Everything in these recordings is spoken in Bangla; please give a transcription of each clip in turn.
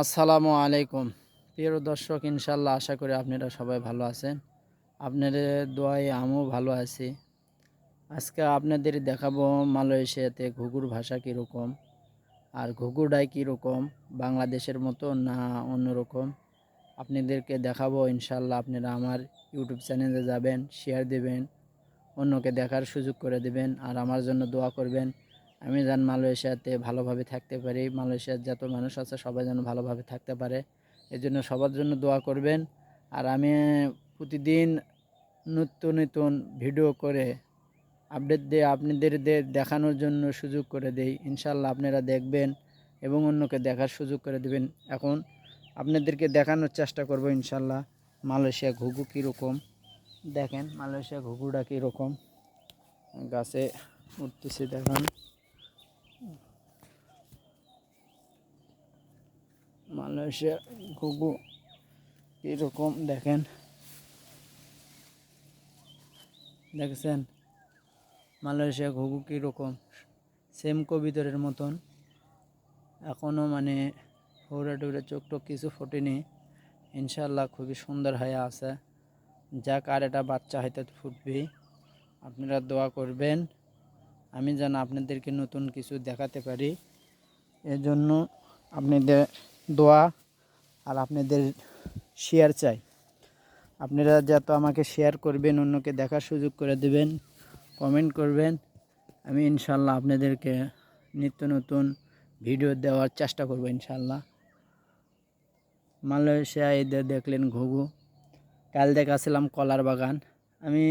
আসসালামু আলাইকুম। প্রিয় দর্শক ইনশাল্লাহ আশা করি আপনারা সবাই ভালো আছেন। আপনাদের দোয়ায় আমিও ভালো আছি। আজকে আপনাদের দেখাবো মালয়েশিয়াতে ঘুঘুর ভাষা কীরকম, আর ঘুঘুরটাই কীরকম, বাংলাদেশের মতো না অন্যরকম আপনাদেরকে দেখাবো ইনশাল্লাহ আপনারা আমার ইউটিউব চ্যানেলে যাবেন শেয়ার দেবেন, অন্যকে দেখার সুযোগ করে দেবেন, আর আমার জন্য দোয়া করবেন। আমি যেন মালয়েশিয়াতে ভালোভাবে থাকতে পারি। মালয়েশিয়ার যত মানুষ আছে সবাই যেন ভালোভাবে থাকতে পারে। এই জন্য সবার জন্য দোয়া করবেন। আর আমি প্রতিদিন নতুন নতুন ভিডিও করে আপডেট দিয়ে আপনাদের দেখানোর জন্য সুযোগ করে দেই। ইনশাল্লাহ আপনারা দেখবেন এবং অন্যকে দেখার সুযোগ করে দেবেন। এখন আপনাদেরকে দেখানোর চেষ্টা করব ইনশাল্লাহ মালয়েশিয়া ঘুঘু কীরকম? দেখেন মালয়েশিয়া ঘুঘুটা কীরকম? গাছে উঠতেছে দেখেন। মালয়েশিয়া ঘুঘু কীরকম দেখেন? দেখছেন? মালয়েশিয়া ঘুঘু কীরকম? সেম কবিতরের মতন। এখনও মানে ফৌরা টুরে চোখ টোক কিছু ফোটেনি। ইনশাল্লাহ খুবই সুন্দর হয়ে আছে। যাক, আর এটা বাচ্চা হয়তো ফুটবে আপনারা দোয়া করবেন। আমি যেন আপনাদেরকে নতুন কিছু দেখাতে পারি। এজন্য আপনাদের দোয়া আর আপনাদের শেয়ার চাই। আপনারা যত আমাকে শেয়ার করবেন, অন্যকে দেখার সুযোগ করে দেবেন কমেন্ট করবেন। আমি ইনশাল্লাহ আপনাদেরকে নিত্য নতুন ভিডিও দেওয়ার চেষ্টা করব ইনশাল্লাহ। মালয়েশিয়া এদের দেখলেন ঘুঘু। কাল দেখাছিলাম কলার বাগান। আমি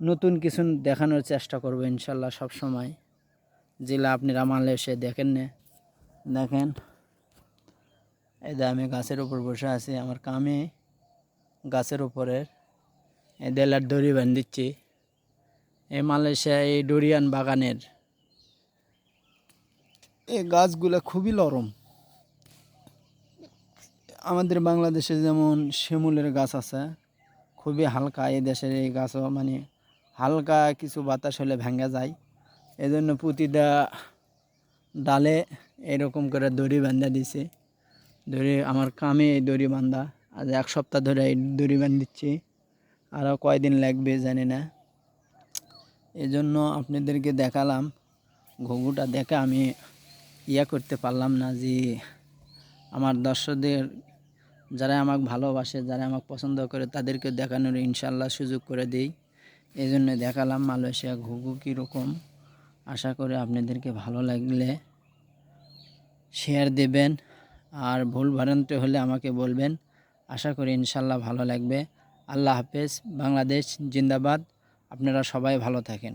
নতুন কিছু দেখানোর চেষ্টা করব ইনশাল্লাহ সব সময়। যেগুলো আপনারা মালয়েশিয়া দেখেন না। দেখেন। এই যে আমি গাছের উপর বসে আছি, আমার কামে গাছের উপরের এই দেলার দড়ি বান্ধিচ্ছি এই মালয়েশিয়া, এই ডোরিয়ান বাগানের এই গাছগুলো খুবই নরম। আমাদের বাংলাদেশে যেমন শিমুলের গাছ আছে, খুবই হালকা এই দেশের এই গাছও মানে হালকা কিছু বাতাস হলে ভেঙে যায়। এজন্য প্রতিটা ডালে এরকম করে দড়ি বান্ধা দিছে। দড়ি, আমার কামে এই দড়ি বান্ধা আজ এক সপ্তাহ ধরে এই দড়ি বান্ধিচ্ছি আরও কয়দিন লাগবে জানি না। এই জন্য আপনাদেরকে দেখালাম। ঘুঘুটা দেখে আমি ইয়া করতে পারলাম না যে আমার দর্শকদের যারা আমাকে ভালোবাসে, যারা আমাকে পছন্দ করে তাদেরকে দেখানোর ইনশাল্লাহ সুযোগ করে দিই। এই জন্য দেখালাম মালয়েশিয়া ঘুঘু কীরকম। আশা করি আপনাদেরকে ভালো লাগলে শেয়ার দেবেন আর ভুল ভ্রান্ত হলে আমাকে বলবেন। আশা করি ইনশাল্লাহ ভালো লাগবে। আল্লাহ হাফেজ, বাংলাদেশ জিন্দাবাদ। আপনারা সবাই ভালো থাকেন।